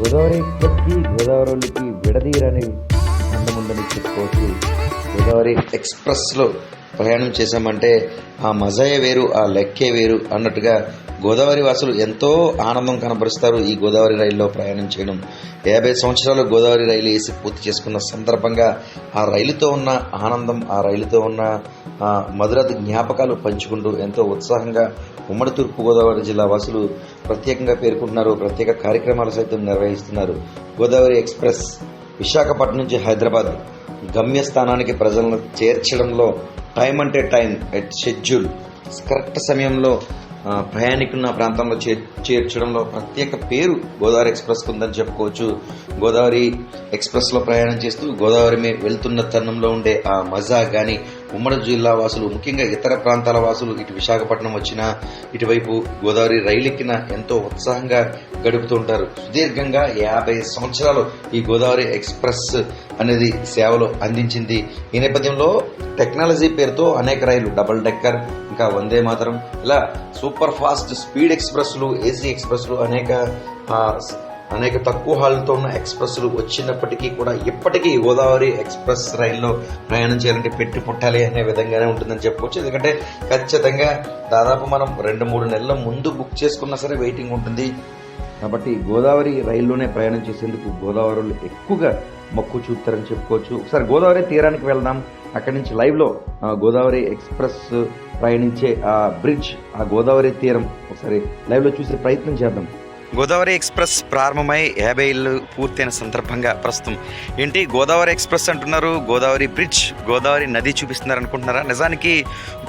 గోదావరి ఎక్స్ప్రెస్కి గోదావరికి విడదీరని అందముందని చెప్పుకోవచ్చు. గోదావరి ఎక్స్ప్రెస్లో ప్రయాణం చేశామంటే ఆ మజాయే వేరు ఆ లెక్కే వేరు అన్నట్టుగా గోదావరి వాసులు ఎంతో ఆనందం కనబరుస్తారు ఈ గోదావరి రైల్లో ప్రయాణం చేయడం. యాభై సంవత్సరాలు గోదావరి రైలు వేసి పూర్తి చేసుకున్న సందర్భంగా ఆ రైలుతో ఉన్న ఆనందం ఆ రైలుతో ఉన్న మధురాత జ్ఞాపకాలు పంచుకుంటూ ఎంతో ఉత్సాహంగా ఉమ్మడి తూర్పు గోదావరి జిల్లా వాసులు ప్రత్యేకంగా పేర్కొంటున్నారు. ప్రత్యేక కార్యక్రమాలు సైతం నిర్వహిస్తున్నారు. గోదావరి ఎక్స్ప్రెస్ విశాఖపట్నం నుంచి హైదరాబాద్ గమ్యస్థానానికి ప్రజలను చేర్చడంలో టైం అంటే టైం ఎట్ షెడ్యూల్. కరెక్ట్ సమయంలో ప్రయాణికున్న ప్రాంతంలో చేర్ చేర్చడంలో ప్రత్యేక పేరు గోదావరి ఎక్స్ప్రెస్ ఉందని చెప్పుకోవచ్చు. గోదావరి ఎక్స్ప్రెస్లో ప్రయాణం చేస్తూ గోదావరి వెళ్తున్న తరుణంలో ఉండే ఆ మజా కానీ ఉమ్మడి జిల్లా వాసులు ముఖ్యంగా ఇతర ప్రాంతాల వాసులు ఇటు విశాఖపట్నం వచ్చినా ఇటువైపు గోదావరి రైలు ఎక్కిన ఎంతో ఉత్సాహంగా గడుపుతుంటారు సుదీర్ఘంగా యాభై సంవత్సరాలు ఈ గోదావరి ఎక్స్ప్రెస్ అనేది సేవలు అందించింది. ఈ నేపథ్యంలో టెక్నాలజీ పేరుతో అనేక రైళ్ళు డబుల్ డెక్కర్ ఇంకా వందే మాత్రం ఇలా సూపర్ ఫాస్ట్ స్పీడ్ ఎక్స్ప్రెస్లు ఏసీ ఎక్స్ప్రెస్లు అనేక అనేక తక్కువ హాల్తో ఉన్న ఎక్స్ప్రెస్లు వచ్చినప్పటికీ కూడా ఇప్పటికీ గోదావరి ఎక్స్ప్రెస్ రైల్లో ప్రయాణం చేయాలంటే పెట్టి పుట్టాలి అనే విధంగానే ఉంటుందని చెప్పుకోవచ్చు. ఎందుకంటే ఖచ్చితంగా దాదాపు మనం రెండు మూడు నెలల ముందు బుక్ చేసుకున్నా సరే వెయిటింగ్ ఉంటుంది. కాబట్టి గోదావరి రైల్లోనే ప్రయాణం చేసేందుకు గోదావరిలో ఎక్కువగా మొక్కు చూపుతారని చెప్పుకోవచ్చు. ఒకసారి గోదావరి తీరానికి వెళ్దాం. అక్కడి నుంచి లైవ్లో ఆ, గోదావరి ఎక్స్ప్రెస్ ప్రయాణించే ఆ బ్రిడ్జ్ ఆ గోదావరి తీరం ఒకసారి లైవ్లో చూసే ప్రయత్నం చేద్దాం. గోదావరి ఎక్స్ప్రెస్ ప్రారంభమై యాభై ఏళ్ళు పూర్తయిన సందర్భంగా ప్రస్తుతం ఏంటి? గోదావరి ఎక్స్ప్రెస్ అంటున్నారు గోదావరి బ్రిడ్జ్ గోదావరి నది చూపిస్తున్నారు అనుకుంటున్నారా నిజానికి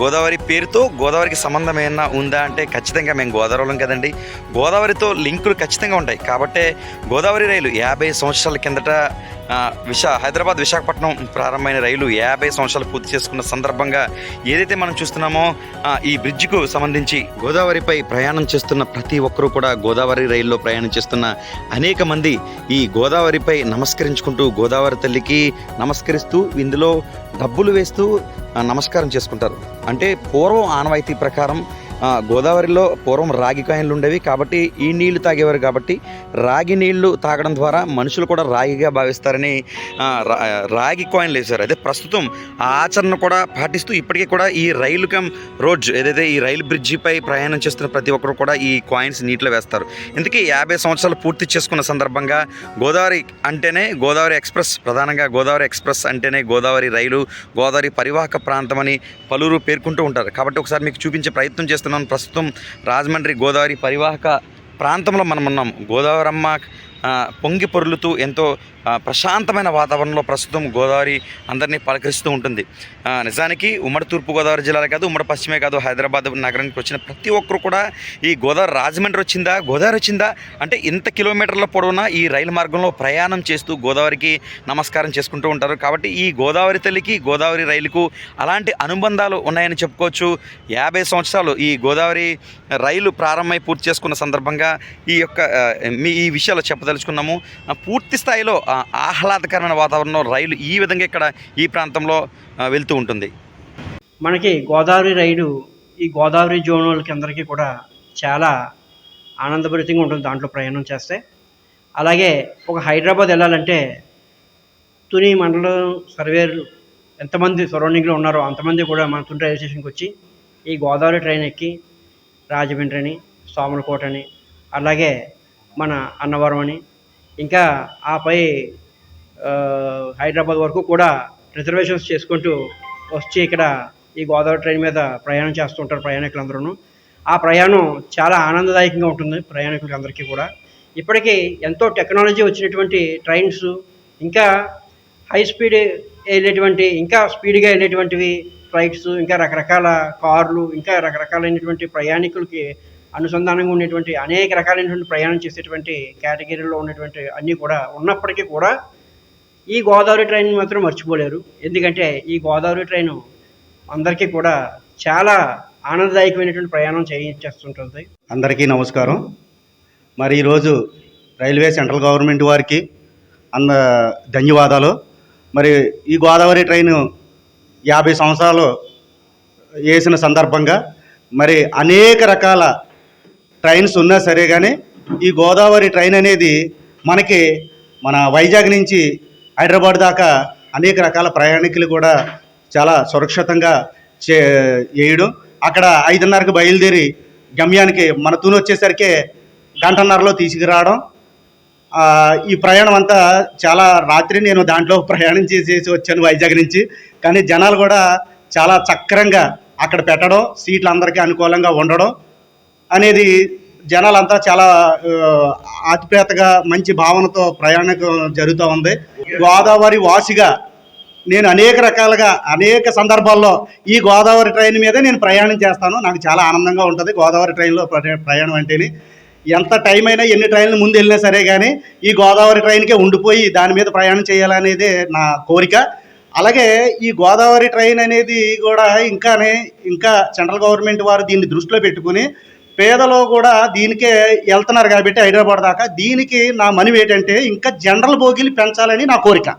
గోదావరి పేరుతో గోదావరికి సంబంధం ఏమన్నా ఉందా అంటే ఖచ్చితంగా మేము గోదావరిలో కదండి. గోదావరితో లింకులు ఖచ్చితంగా ఉంటాయి. కాబట్టే గోదావరి రైలు యాభై సంవత్సరాల కిందట విశా హైదరాబాద్ విశాఖపట్నం ప్రారంభమైన రైలు యాభై సంవత్సరాలు పూర్తి చేసుకున్న సందర్భంగా ఏదైతే మనం చూస్తున్నామో ఈ బ్రిడ్జికు సంబంధించి గోదావరిపై ప్రయాణం చేస్తున్న ప్రతి ఒక్కరూ కూడా గోదావరి రైల్లో ప్రయాణం చేస్తున్న అనేక మంది ఈ గోదావరిపై నమస్కరించుకుంటూ గోదావరి తల్లికి నమస్కరిస్తూ ఇందులో డబ్బులు వేస్తూ నమస్కారం చేసుకుంటారు. అంటే పూర్వం ఆనవాయితీ ప్రకారం గోదావరిలో పూర్వం రాగి కాయలు ఉండేవి కాబట్టి ఈ నీళ్ళు తాగేవారు కాబట్టి రాగి నీళ్ళు తాగడం ద్వారా మనుషులు కూడా రాగిగా భావిస్తారని రా- రాగి కాయిన్లు వేశారు. అదే ప్రస్తుతం ఆ ఆచరణ కూడా పాటిస్తూ ఇప్పటికీ కూడా ఈ రైలు కమ్ రోడ్ ఏదైతే ఈ రైలు బ్రిడ్జిపై ప్రయాణం చేస్తున్న ప్రతి ఒక్కరు కూడా ఈ కాయిన్స్ నీటిలో వేస్తారు. ఇందుకే యాభై సంవత్సరాలు పూర్తి చేసుకున్న సందర్భంగా గోదావరి అంటేనే గోదావరి ఎక్స్ప్రెస్ ప్రధానంగా గోదావరి ఎక్స్ప్రెస్ అంటేనే గోదావరి రైలు గోదావరి పరివాహక ప్రాంతం అని పలువురు పేర్కొంటూ ఉంటారు. కాబట్టి ఒకసారి మీకు చూపించే ప్రయత్నం చేస్తున్నాను ప్రస్తుతం రాజమండ్రి గోదావరి పరివాహక ప్రాంతంలో మనం ఉన్నాం గోదావరమ్మ పొంగి పొరులుతూ ఎంతో ప్రశాంతమైన వాతావరణంలో ప్రస్తుతం గోదావరి అందరినీ పలకరిస్తూ ఉంటుంది. నిజానికి ఉమ్మడి తూర్పుగోదావరి జిల్లాలో జిల్లాలే కాదు ఉమ్మడి పశ్చిమే కాదు హైదరాబాద్ నగరానికి వచ్చిన ప్రతి ఒక్కరు కూడా ఈ గోదావరి రాజమండ్రి వచ్చిందా గోదావరి వచ్చిందా? అంటే ఇంత కిలోమీటర్ల పొడవునా ఈ రైలు మార్గంలో ప్రయాణం చేస్తూ గోదావరికి నమస్కారం చేసుకుంటూ ఉంటారు. కాబట్టి ఈ గోదావరి తల్లికి గోదావరి రైలుకు అలాంటి అనుబంధాలు ఉన్నాయని చెప్పుకోవచ్చు. యాభై సంవత్సరాలు ఈ గోదావరి రైలు ప్రారంభమై పూర్తి చేసుకున్న సందర్భంగా ఈ యొక్క మీ ఈ విషయాలు చెప్పదలుచుకున్నాము తెలుసుకున్నాము పూర్తి స్థాయిలో ఆహ్లాదకరమైన వాతావరణం రైలు ఈ విధంగా ఇక్కడ ఈ ప్రాంతంలో వెళ్తూ ఉంటుంది. మనకి గోదావరి రైలు ఈ గోదావరి జోన్ వాళ్ళకి అందరికీ కూడా చాలా ఆనందభరితంగా ఉంటుంది దాంట్లో ప్రయాణం చేస్తే. అలాగే ఒక హైదరాబాద్ వెళ్ళాలంటే తుని మండలం సర్వేలు ఎంతమంది సరౌండింగ్లో ఉన్నారో అంతమంది కూడా మన తుని రైల్వే స్టేషన్కి వచ్చి ఈ గోదావరి ట్రైన్ ఎక్కి రాజమండ్రి అని సోమలకోట అని అలాగే మన అన్నవరం అని ఇంకా ఆపై హైదరాబాద్ వరకు కూడా రిజర్వేషన్స్ చేసుకుంటూ వచ్చి ఇక్కడ ఈ గోదావరి ట్రైన్ మీద ప్రయాణం చేస్తుంటారు ప్రయాణికులందరూ ఆ ప్రయాణం చాలా ఆనందదాయకంగా ఉంటుంది ప్రయాణికులకి అందరికీ కూడా. ఇప్పటికీ ఎంతో టెక్నాలజీ వచ్చినటువంటి ట్రైన్స్ ఇంకా హై స్పీడ్ వెళ్ళేటువంటి ఇంకా స్పీడ్గా వెళ్ళేటువంటివి ఫ్లైట్స్ ఇంకా రకరకాల కార్లు ఇంకా రకరకాలైనటువంటి ప్రయాణికులకి అనుసంధానంగా ఉండేటువంటి అనేక రకాలైనటువంటి ప్రయాణం చేసేటువంటి కేటగిరీలో ఉన్నటువంటి అన్నీ కూడా ఉన్నప్పటికీ కూడా ఈ గోదావరి ట్రైన్ మాత్రం మర్చిపోలేరు. ఎందుకంటే ఈ గోదావరి ట్రైన్ అందరికీ కూడా చాలా ఆనందదాయకమైనటువంటి ప్రయాణం చేయించేస్తుంటుంది అందరికీ నమస్కారం. మరి ఈరోజు రైల్వే సెంట్రల్ గవర్నమెంట్ వారికి అంద ధన్యవాదాలు. మరి ఈ గోదావరి ట్రైన్ యాభై సంవత్సరాలు వేసిన సందర్భంగా మరి అనేక రకాల ట్రైన్స్ ఉన్నా సరే కానీ ఈ గోదావరి ట్రైన్ అనేది మనకి మన వైజాగ్ నుంచి హైదరాబాద్ దాకా అనేక రకాల ప్రయాణికులు కూడా చాలా సురక్షితంగా చే వేయడం అక్కడ ఐదున్నరకు బయలుదేరి గమ్యానికి మన తూను వచ్చేసరికి గంటన్నరలో తీసుకురావడం. ఈ ప్రయాణం అంతా చాలా రాత్రి నేను దాంట్లో ప్రయాణం చేసేసి వచ్చాను వైజాగ్ నుంచి. కానీ జనాలు కూడా చాలా చక్రంగా అక్కడ పెట్టడం సీట్లు అందరికీ అనుకూలంగా ఉండడం. అనేది జనాలంతా చాలా అతిపేతగా ఆతిప్రేతగా మంచి భావనతో ప్రయాణం జరుగుతూ ఉంది. గోదావరి వాసిగా నేను అనేక రకాలుగా అనేక సందర్భాల్లో ఈ గోదావరి ట్రైన్ మీదే నేను ప్రయాణం చేస్తాను. నాకు చాలా ఆనందంగా ఉంటుంది గోదావరి ట్రైన్లో ప్రయాణం అంటేనే. ఎంత టైం అయినా ఎన్ని ట్రైన్లు ముందు వెళ్ళినా సరే కానీ ఈ గోదావరి ట్రైన్కే ఉండిపోయి దాని మీద ప్రయాణం చేయాలనేది నా కోరిక. అలాగే ఈ గోదావరి ట్రైన్ అనేది కూడా ఇంకానే ఇంకా సెంట్రల్ గవర్నమెంట్ వారు దీన్ని దృష్టిలో పెట్టుకుని పేదలు కూడా దీనికే వెళ్తున్నారు కాబట్టి హైదరాబాద్ దాకా. దీనికి నా మనవి ఏంటంటే ఇంకా జనరల్ బోగీలు పెంచాలని నా కోరిక.